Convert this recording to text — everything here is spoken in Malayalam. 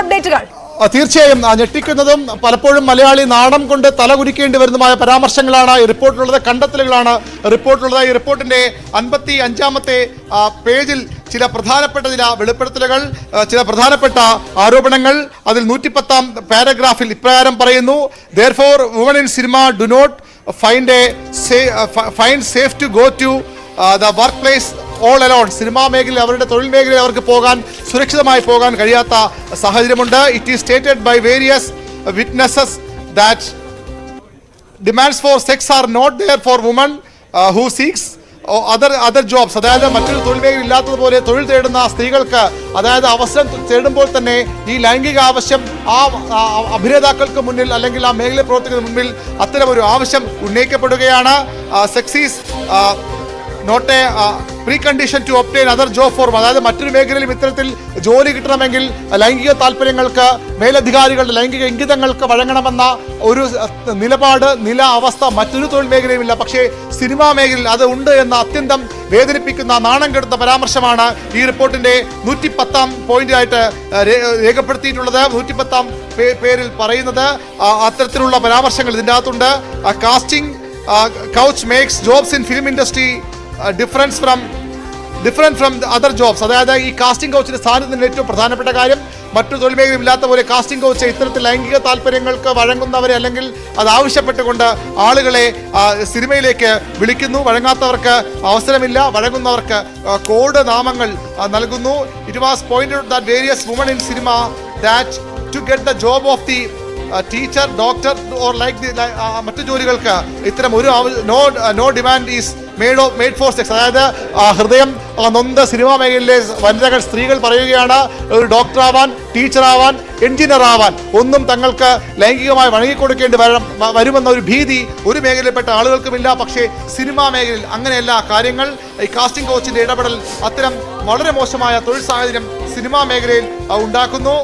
അപ്ഡേറ്റുകൾ തീർച്ചയായും ഞെട്ടിക്കുന്നതും പലപ്പോഴും മലയാളി നാണം കൊണ്ട് തലകുനിക്കേണ്ടി വരുന്നതുമായ പരാമർശങ്ങളാണ് ഈ റിപ്പോർട്ടിലുള്ളത്. കണ്ടെത്തലുകളാണ് റിപ്പോർട്ടിലുള്ളത്. ഈ റിപ്പോർട്ടിന്റെ അൻപത്തി അഞ്ചാമത്തെ പേജിൽ ചില പ്രധാനപ്പെട്ട ചില വെളിപ്പെടുത്തലുകൾ ചില പ്രധാനപ്പെട്ട ആരോപണങ്ങൾ അതിൽ നൂറ്റിപ്പത്താം പാരഗ്രാഫിൽ ഇപ്രകാരം പറയുന്നു. Therefore woman in cinema do not find a find safe to go to the work place all alone cinema മേഖലയിൽ അവരുടെ തൊഴിൽ മേഖലയിൽ അവർക്ക് പോകാൻ സുരക്ഷിതമായി പോകാൻ കഴിയാത്ത സാഹചര്യമുണ്ട്. It is stated by various witnesses that demands for sex are not there for woman who seeks other other jobs അതായത് മറ്റൊരു തൊഴിൽ മേഖല ഇല്ലാത്തതുപോലെ തൊഴിൽ തേടുന്ന സ്ത്രീകൾക്ക് അതായത് അവസരം തേടുമ്പോൾ തന്നെ ഈ ലൈംഗിക ആവശ്യം ആ അഭിനേതാക്കൾക്ക് മുന്നിൽ അല്ലെങ്കിൽ ആ മേഖല പ്രവർത്തകർക്ക് മുന്നിൽ അത്തരമൊരു ആവശ്യം ഉന്നയിക്കപ്പെടുകയാണ്. Sex is not a precondition to obtain other job ഫോർമ അതായത് മറ്റൊരു മേഖലയിലും ഇത്തരത്തിൽ ജോലി കിട്ടണമെങ്കിൽ ലൈംഗിക താല്പര്യങ്ങൾക്ക് മേലധികാരികളുടെ ലൈംഗിക ഇംഗിതങ്ങൾക്ക് വഴങ്ങണമെന്ന ഒരു നിലപാട് നില അവസ്ഥ മറ്റൊരു തൊഴിൽ മേഖലയുമില്ല. പക്ഷേ സിനിമാ മേഖലയിൽ അത് ഉണ്ട് എന്ന അത്യന്തം വേദനിപ്പിക്കുന്ന നാണം കെടുത്ത പരാമർശമാണ് ഈ റിപ്പോർട്ടിന്റെ നൂറ്റി പത്താം പോയിന്റായിട്ട് രേഖപ്പെടുത്തിയിട്ടുള്ളത്. നൂറ്റി പത്താം പേരിൽ പറയുന്നത് അത്തരത്തിലുള്ള പരാമർശങ്ങൾ ഇതിന്റെ അകത്തുണ്ട്. Casting couch makes jobs in film industry difference from different from other jobs അതായത് ഈ കാസ്റ്റിംഗ് കൗച്ചിന്റെ സ്ഥാനത്തിന് ഏറ്റവും പ്രധാനപ്പെട്ട കാര്യം മറ്റു തൊഴിൽ മേഖല ഇല്ലാത്ത പോലെ കാസ്റ്റിംഗ് കൗച്ച് ഇത്തരത്തിൽ ലൈംഗിക താല്പര്യങ്ങൾക്ക് വഴങ്ങുന്നവരെ അല്ലെങ്കിൽ അത് ആവശ്യപ്പെട്ടുകൊണ്ട് ആളുകളെ സിനിമയിലേക്ക് വിളിക്കുന്നു. വഴങ്ങാത്തവർക്ക് അവസരമില്ല. വഴങ്ങുന്നവർക്ക് കോഡ് നാമങ്ങൾ നൽകുന്നു. It was pointed that various woman in cinema that to get the job of the teacher doctor or like മറ്റു ജോലികൾക്ക് ഇത്തരം ഒരു no no demand is made of made for sex അതായത് ഹൃദയം നൊന്ത സിനിമാ മേഖലയിലെ വനിതകൾ സ്ത്രീകൾ പറയുകയാണ് ഒരു ഡോക്ടറാവാൻ ടീച്ചറാവാൻ എഞ്ചിനീയർ ആവാൻ ഒന്നും തങ്ങൾക്ക് ലൈംഗികമായി വഴങ്ങിക്കൊടുക്കേണ്ടി വരണം വരുമെന്ന ഒരു ഭീതി ഒരു മേഖലയിൽപ്പെട്ട ആളുകൾക്കുമില്ല. പക്ഷേ സിനിമാ മേഖലയിൽ അങ്ങനെയല്ല. കാര്യങ്ങൾ ഈ കാസ്റ്റിംഗ് കോച്ചിന്റെ ഇടപെടൽ അത്തരം വളരെ മോശമായ തൊഴിൽ സാഹചര്യം സിനിമാ മേഖലയിൽ ഉണ്ടാക്കുന്നു.